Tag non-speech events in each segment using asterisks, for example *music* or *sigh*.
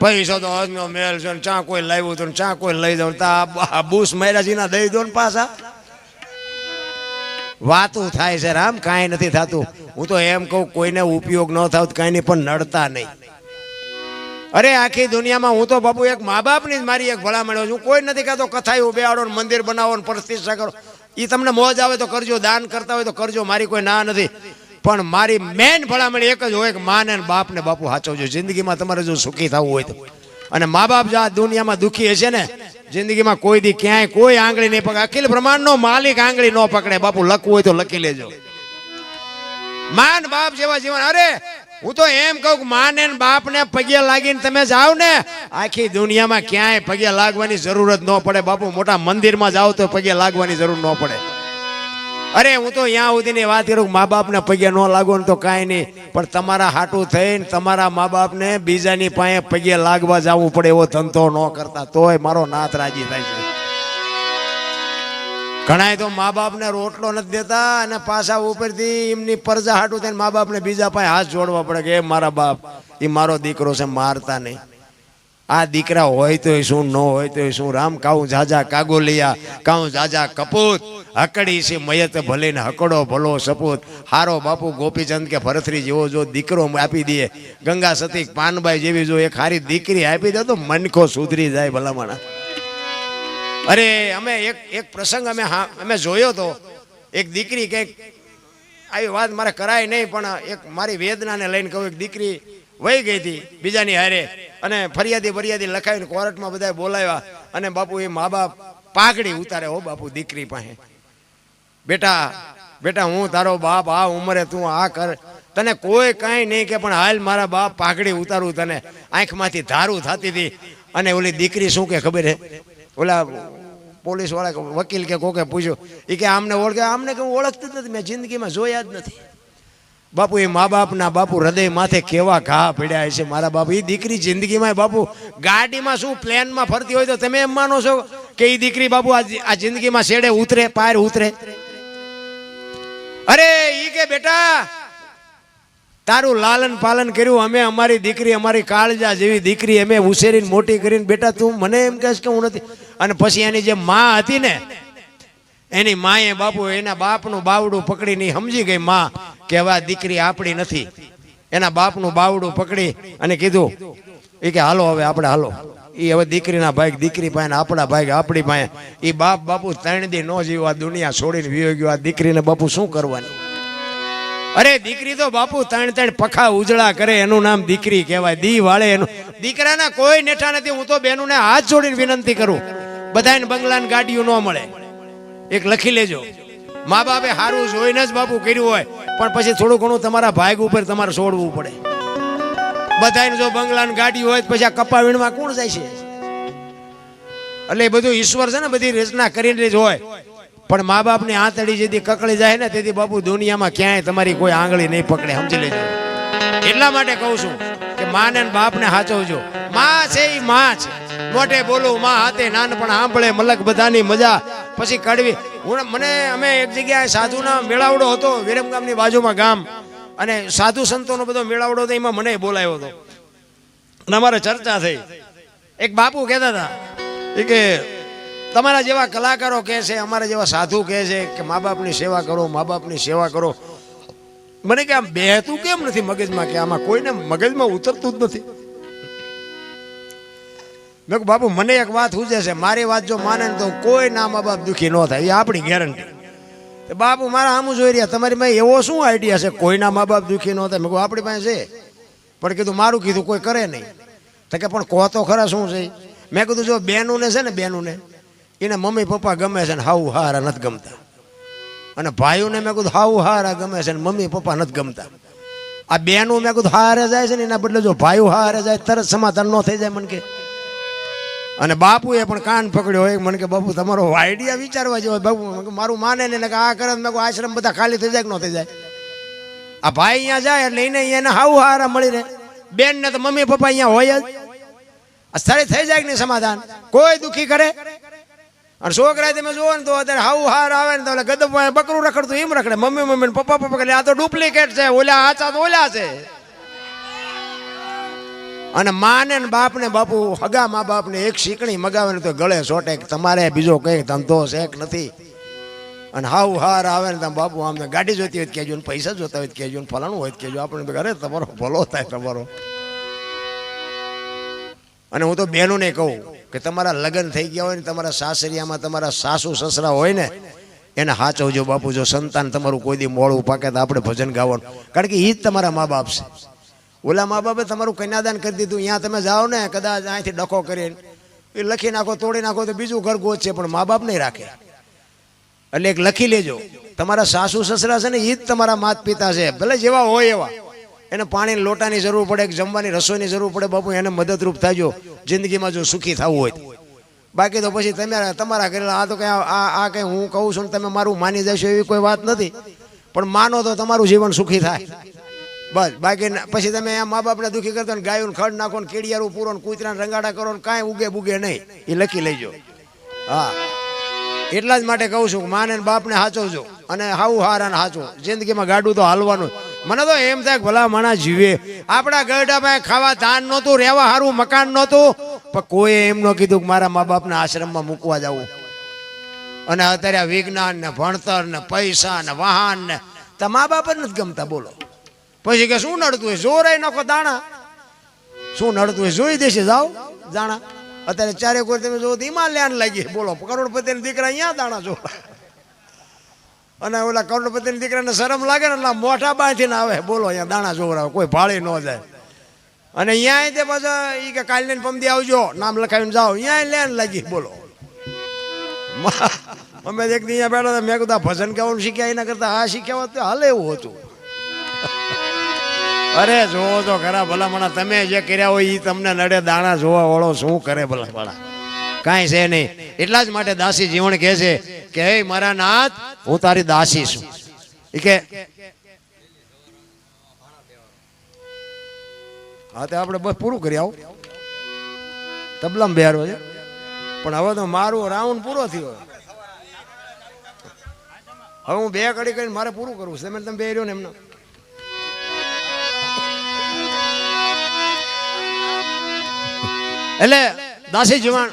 પૈસો તો હજનો મેલ છે ચા કોઈ લાવ્યું તો ચા કોઈ લઈ જાવ તા બુસ મૈરાજીના દઈ દો ને પાછા. વાતું થાય છે રામ, કાંઈ નથી થતું. હું તો એમ કહું, કોઈને ઉપયોગ ન થાવ કાંઈ નહીં, પણ નડતા નહીં. અરે, આખી દુનિયામાં હું તો બાપુ એક મા બાપની જ મારી એક ભલામણ છું. કોઈ નથી કહેતો કથાએ બેહાડો ને મંદિર બનાવો ને પ્રતિષ્ઠા કરો. એ તમને મોજ આવે તો કરજો, દાન કરતા હોય તો કરજો, મારી કોઈ ના નથી. પણ મારી મેન ભલામણ એક જ હોય કે માને ને બાપને બાપુ સાચવજો જિંદગીમાં તમારે જો સુખી થવું હોય તો. અને મા બાપ જો આ દુનિયામાં દુખી હશે ને, જિંદગીમાં કોઈ દી ક્યાંય કોઈ આંગળી નહીં પકડે. અખિલ બ્રહ્માંડનો માલિક આંગળી ન પકડે. બાપુ લખવું હોય તો લખી લેજો. માન બાપ જેવા જીવન. અરે, હું તો એમ કહું કે માને ને બાપને પગે લાગીને તમે જાઓ ને. આખી દુનિયામાં ક્યાંય પગે લાગવાની જરૂરત ન પડે. બાપુ મોટા મંદિરમાં જાઓ તો પગે લાગવાની જરૂર ન પડે. અરે, હું તો અહીંયા સુધીની વાત કરું મા બાપને પગે ન લાગો ને તો કાંઈ નહીં. પણ તમારા હાટું થઈને તમારા મા બાપને બીજાની પાસે પગે લાગવા જવું પડે એવો ધંધો ન કરતા. તોય મારો નાથ રાજી થાય છે. ઘણાય તો મા બાપને રોટલો નથી દેતા અને પાછા ઉપરથી એમની પરજા હાટું થઈને મા બાપને બીજા પાસે હાથ જોડવા પડે કે મારા બાપ, એ મારો દીકરો છે, મારતા નહીં. આ દીકરા હોય તો શું, ન હોય તો શું? રામ કાઉ જાજા કાગોલિયા, કાઉ જાજા કપૂત. હકડી છે મયત ભલે ને હકડો ભલો સપૂત. હારો બાપુ ગોપીચંદ કે ભરથરી જેવો જો દીકરો આપી દે. ગંગા સતી પાનબાઈ જેવી જો એક હારી દીકરી આપી દે તો મનખો સુધરી જાય ભલામણા. અરે, અમે એક એક પ્રસંગ અમે હા, અમે જોયો તો. એક દીકરી કંઈક, આવી વાત મારે કરાય નહીં, પણ એક મારી વેદનાને લઈને કહું, એક દીકરી વહી ગઈ હતી બીજાની હારે. અને ફરિયાદી ફરિયાદી લખાવીને કોર્ટમાં બધા બોલાવ્યા અને બાપુ એ મા બાપ પાઘડી ઉતારે હો બાપુ દીકરી પાસે. બેટા બેટા, હું તારો બાપ આ ઉંમરે તું આ કર. તને કોઈ કાંઈ નહીં કે પણ હાલ મારા બાપ પાઘડી ઉતારું તને. આંખમાંથી ધારું થતી હતી. અને ઓલી દીકરી શું કે ખબર હે? ઓલા પોલીસવાળા વકીલ કે કોકે પૂછ્યું. એ કે આમને ઓળખે. આમને કે હું ઓળખતી નથી. મેં જિંદગીમાં જોયા જ નથી. બાપુ, એ મા બાપના બાપુ હૃદય માથે કેવા ઘા પડ્યા છે? મારા બાપુ એ દીકરી જિંદગીમાં બાપુ ગાડીમાં શું પ્લેનમાં ફરતી હોય તો તમે એમ માનો છો કે એ દીકરી બાપુ આ જિંદગીમાં શેડે ઉતરે પાર ઉતરે? અરે, ઈ કે બેટા, તારું લાલન પાલન કર્યું, અમે અમારી દીકરી, અમારી કાળજા જેવી દીકરી અમે ઉછેરીને મોટી કરીને બેટા, તું મને એમ કહેશ કે હું નથી. અને પછી એની જે માં હતી ને, એની માએ બાપુ એના બાપનું બાવડું પકડીને સમજી ગઈ, માં કે આ દીકરી આપણી નથી. એના બાપનું બાવડું પકડી અને કીધું એ કે હાલો હવે આપણે હાલો. એ હવે દીકરીના ભાઈ, દીકરી પાસે આપણા ભાઈ, આપણી પાસે. એ બાપ બાપુ ત્રણ દી ન જીવવા દુનિયા છોડીને વિયો ગયો. આ દીકરીને બાપુ શું કરવાની? અરે દીકરી તો બાપુ ત્રણ ત્રણ પખા ઉજળા કરે, એનું નામ દીકરી કહેવાય. દી વાળે એનું. દીકરાના કોઈ નેઠા નથી. હું તો બેનુને હાથ જોડીને વિનંતી કરું. બધાને બંગલાની ગાડીઓ ન મળે. એક લખી લેજો. મા બાપે સારું જોઈને જ બાપુ કર્યું હોય. પણ પછી થોડું ઘણું તમારા ભાગ ઉપર તમારે છોડવું પડે. બધાને જો બંગલા ગાડી હોય પછી આ કપા વીણમાં કોણ જાય છે? એટલે બધું ઈશ્વર છે ને બધી રચના કરીને જ હોય. પણ મા બાપની આંતળી જેથી કકળી જાય ને તેથી બાપુ દુનિયામાં ક્યાંય તમારી કોઈ આંગળી નહીં પકડે, સમજી લેજો. એટલા માટે કહું છું માને બાપને સાચવજો માં છે એ માં છે. મોટે બોલું, માં હાથે નાનપણ સાંભળે મલક બધાની મજા. પછી કડવી હું મને, અમે એક જગ્યાએ સાધુના મેળાવડો હતો વિરમગામની બાજુમાં ગામ. અને સાધુ સંતોનો બધો મેળાવડો હતો, એમાં મને બોલાયો હતો. અને અમારે ચર્ચા થઈ. એક બાપુ કહેતા હતા, એ કે, તમારા જેવા કલાકારો કહે છે, અમારા જેવા સાધુ કહે છે કે, મા બાપની સેવા કરો, મા બાપની સેવા કરો. મને કે આમ બેહતું કેમ નથી મગજમાં કે આમાં કોઈને મગજમાં ઉતરતું જ નથી? મેં કહું, બાપુ, મને એક વાત પૂછે છે. મારી વાત જો માને તો કોઈ ના મા બાપ દુઃખી ન થાય. એ આપણી ગેરંટી બાપુ, મારા આમ જોઈ રહ્યા. તમારી પાસે એવો શું આઈડિયા છે? કોઈના મા બાપ દુઃખી ન થાય. મેં કહું, આપણી પાસે છે. પણ કીધું, મારું કીધું કોઈ કરે નહીં. તો કે, પણ કહો તો ખરા શું છે? મેં કીધું, જો બેનુને છે ને બેનુને, એને મમ્મી પપ્પા ગમે છે ને હાઉ હારા નથી ગમતા. અને ભાઈઓને મેં કીધું હાઉ હારા ગમે છે ને મમ્મી પપ્પા નથી ગમતા. આ બેનું મેં કીધું, હારે જાય છે ને એના બદલે જો ભાઈઓ હારે જાય, તરત સમાધાન ન થઈ જાય મને કે. અને બાપુએ પણ કાન પકડ્યો હોય, મને કે, બાપુ, તમારો આઈડિયા વિચારવા જેવો બાપુ. મારું માને ને કે આ કરે મેં આશ્રમ બધા ખાલી થઈ જાય કે ન થઈ જાય? આ ભાઈ અહીંયા જાય એટલે એને એને હાવ હારા મળી રહે. બેન ને તો મમ્મી પપ્પા અહીંયા હોય જ. આ સ્થળે થઈ જાય કે નહીં સમાધાન? કોઈ દુખી કરે? અને છોકરા તમે જુઓ ને તો અત્યારે હાવ હાર આવે ને તો ગદબ બકરું રખડતું, એમ રખડે. મમ્મી મમ્મી પપ્પા પપ્પા કરે આ તો ડુપ્લિકેટ છે. ઓલા આચા તો ઓલા છે. અને માને ને બાપને બાપુ, હગા મા બાપને એક શીકણી મગાવે તો ગળે સોટે તમારે બીજો કઈ ધંધો છે નથી? અને હાવ હાર આવે ને તમે બાપુ આમને ગાડી જોતી હોય કહેજો ને પૈસા જોતા હોય કહેજો ને ફલાણું હોય કહેજો. આપણે અરે તમારો ભલો થાય તમારો. અને હું તો બહેનોને કહું કે તમારા લગ્ન થઈ ગયા હોય ને તમારા સાસરિયામાં તમારા સાસુ સસરા હોય ને, એને હાચવજો બાપુ જો સંતાન તમારું કોઈ દી મોડું પાકે તો આપણે ભજન ગાવાનું. કારણ કે એ જ તમારા મા બાપ છે. ઓલા મા બાપે તમારું કન્યાદાન કરી દીધું, અહીંયા તમે જાઓ ને, કદાચ અહીંથી ડખો કરીને, એ લખી નાખો, તોડી નાખો તો બીજું ઘર ગોત છે પણ મા બાપ નહીં રાખે. એટલે એક લખી લેજો. તમારા સાસુ સસરા છે ને એ જ તમારા માત પિતા છે. ભલે જેવા હોય એવા. એને પાણી લોટાની જરૂર પડે કે જમવાની રસોઈની જરૂર પડે, બાપુ, એને મદદરૂપ થાજો. જિંદગીમાં જો સુખી થવું હોય બાકી તો પછી તમે તમારા કરેલા આ તો કઈ આ કઈ હું કહું છું તમે મારું માની જશો એવી કોઈ વાત નથી. પણ માનો તો તમારું જીવન સુખી થાય. બસ, બાકી પછી તમે આ મા બાપને દુઃખી કરતો ગાયું ખડ નાખો ને કેડિયારું પૂરો કૂતરાને રંગાડા કરો ને કાંઈ ઉગે બુગે નહીં. એ લખી લેજો. હા. એટલા જ માટે કહું છું માને બાપને સાચવજો અને હાવું હાર અને સાચવો જિંદગીમાં ગાડું તો હાલવાનું. મને તો એમ થાય ભલા માણા જીવે. આપણા ગરડામાં ખાવા ધાન નહોતું, રહેવા સારું મકાન નહોતું. પણ કોઈએ એમ ન કીધું કે મારા મા બાપના આશ્રમમાં મૂકવા જવું. અને અત્યારે આ વિજ્ઞાન ને ભણતર ને પૈસા ને વાહન ને, તો મા બાપ જ નથી ગમતા, બોલો. પછી કે શું નડતું હોય? જોરાઈ નાખો દાણા. શું નડતું હોય? જોઈ દેશે, જાઓ, દાણા. અત્યારે ચારે કોઈ તમે જો હિમાલયાન લાગી બોલો કરોડપતિ દીકરા અહીંયા દાણા જો અને ઓલા કરોડપતિ દીકરાને શરમ લાગે ને એટલે આમ ના આવે. બોલો, અહીંયા દાણા જોવરાવે કોઈ ભાળી ન જાય. અને અહીંયા તે પાછા એ કે કાલ લઈને પમદી આવજો, નામ લખાવીને જાઓ. અહીંયા લેન લાગી, બોલો. *laughs* અમે એક દી અહીંયા બેઠા મેં કીધું ભજન ગાવાનું શીખ્યા, એના કરતા આ શીખ્યા હોત હાલે એવું હતું. *laughs* અરે, જોવો તો ખરા ભલા ભલામણા, તમે જે કર્યા હોય એ તમને નડે, દાણા જોવા વાળો શું કરે ભલામણા? કાંઈ છે નહીં. એટલા જ માટે દાસી જીવન કહે છે કે, હે મારા નાથ હું તારી દાસી છું. કે, હા, તો આપણે બસ પૂરું કરી આવું. તબલામાં બેહારો છે. પણ હવે તો મારું રાઉન્ડ પૂરો થયો. હવે હું બે કડી કરીને મારે પૂરું કરવું છે. તમે બે રહ્યો ને એમને. એટલે દાસી જવાન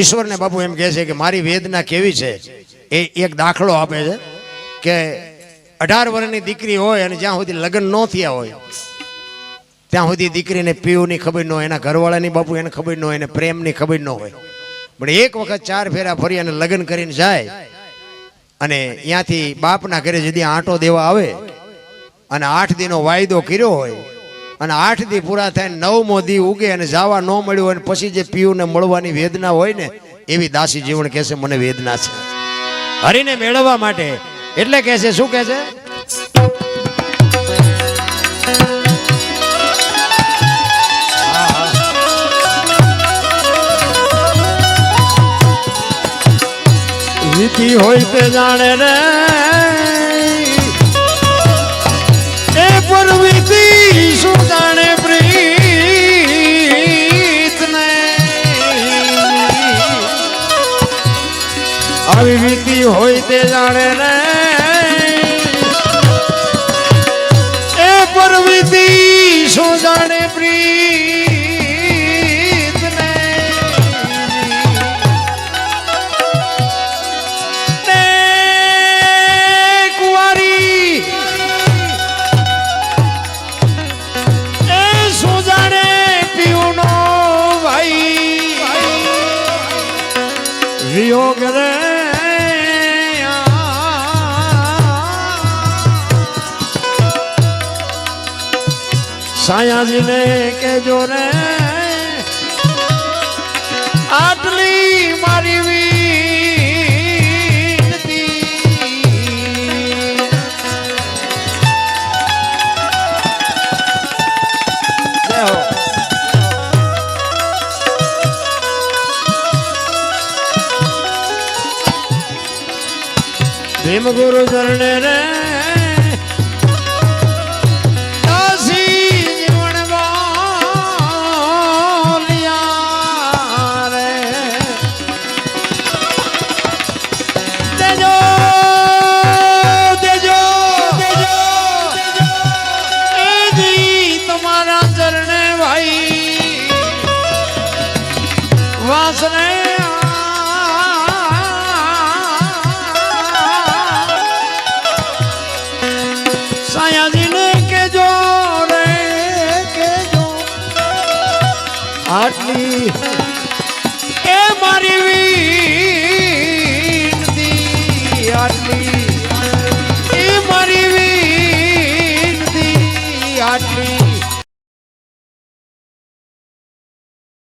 ઈશ્વરને બાપુ એમ કહે છે કે મારી વેદના કેવી છે? એ એક દાખલો આપે છે કે અઢાર વર્ષની દીકરી હોય અને જ્યાં સુધી લગ્ન ન થયા હોય, ત્યાં સુધી દીકરીને પીઓની ખબર ન હોય, એના ઘરવાળાની બાપુ એને ખબર ન હોય, એને પ્રેમની ખબર ન હોય. પણ એક વખત ચાર ફેરા ફરી અને લગ્ન કરીને જાય અને ત્યાંથી બાપના ઘરે જદી આંટો દેવા આવે અને આઠ દીનો વાયદો કર્યો હોય અને આઠ દી પૂરા થાય નવમો દી ઉગે અને જાવા ન મળ્યું હોય પછી જે પીયુને મળવાની વેદના હોય ને, એવી દાસી જીવન કહેશે, મને વેદના છે. હરીને મેળવવા માટે એટલે કે છે, શું કે છે? વીતી હોય તે જાણે રે આવી વીતી હોય તે જાણે રે એ સાયાજીને કેજો રે આટલી મારી. ભીમ ગુરુ ચરણે રે આટલી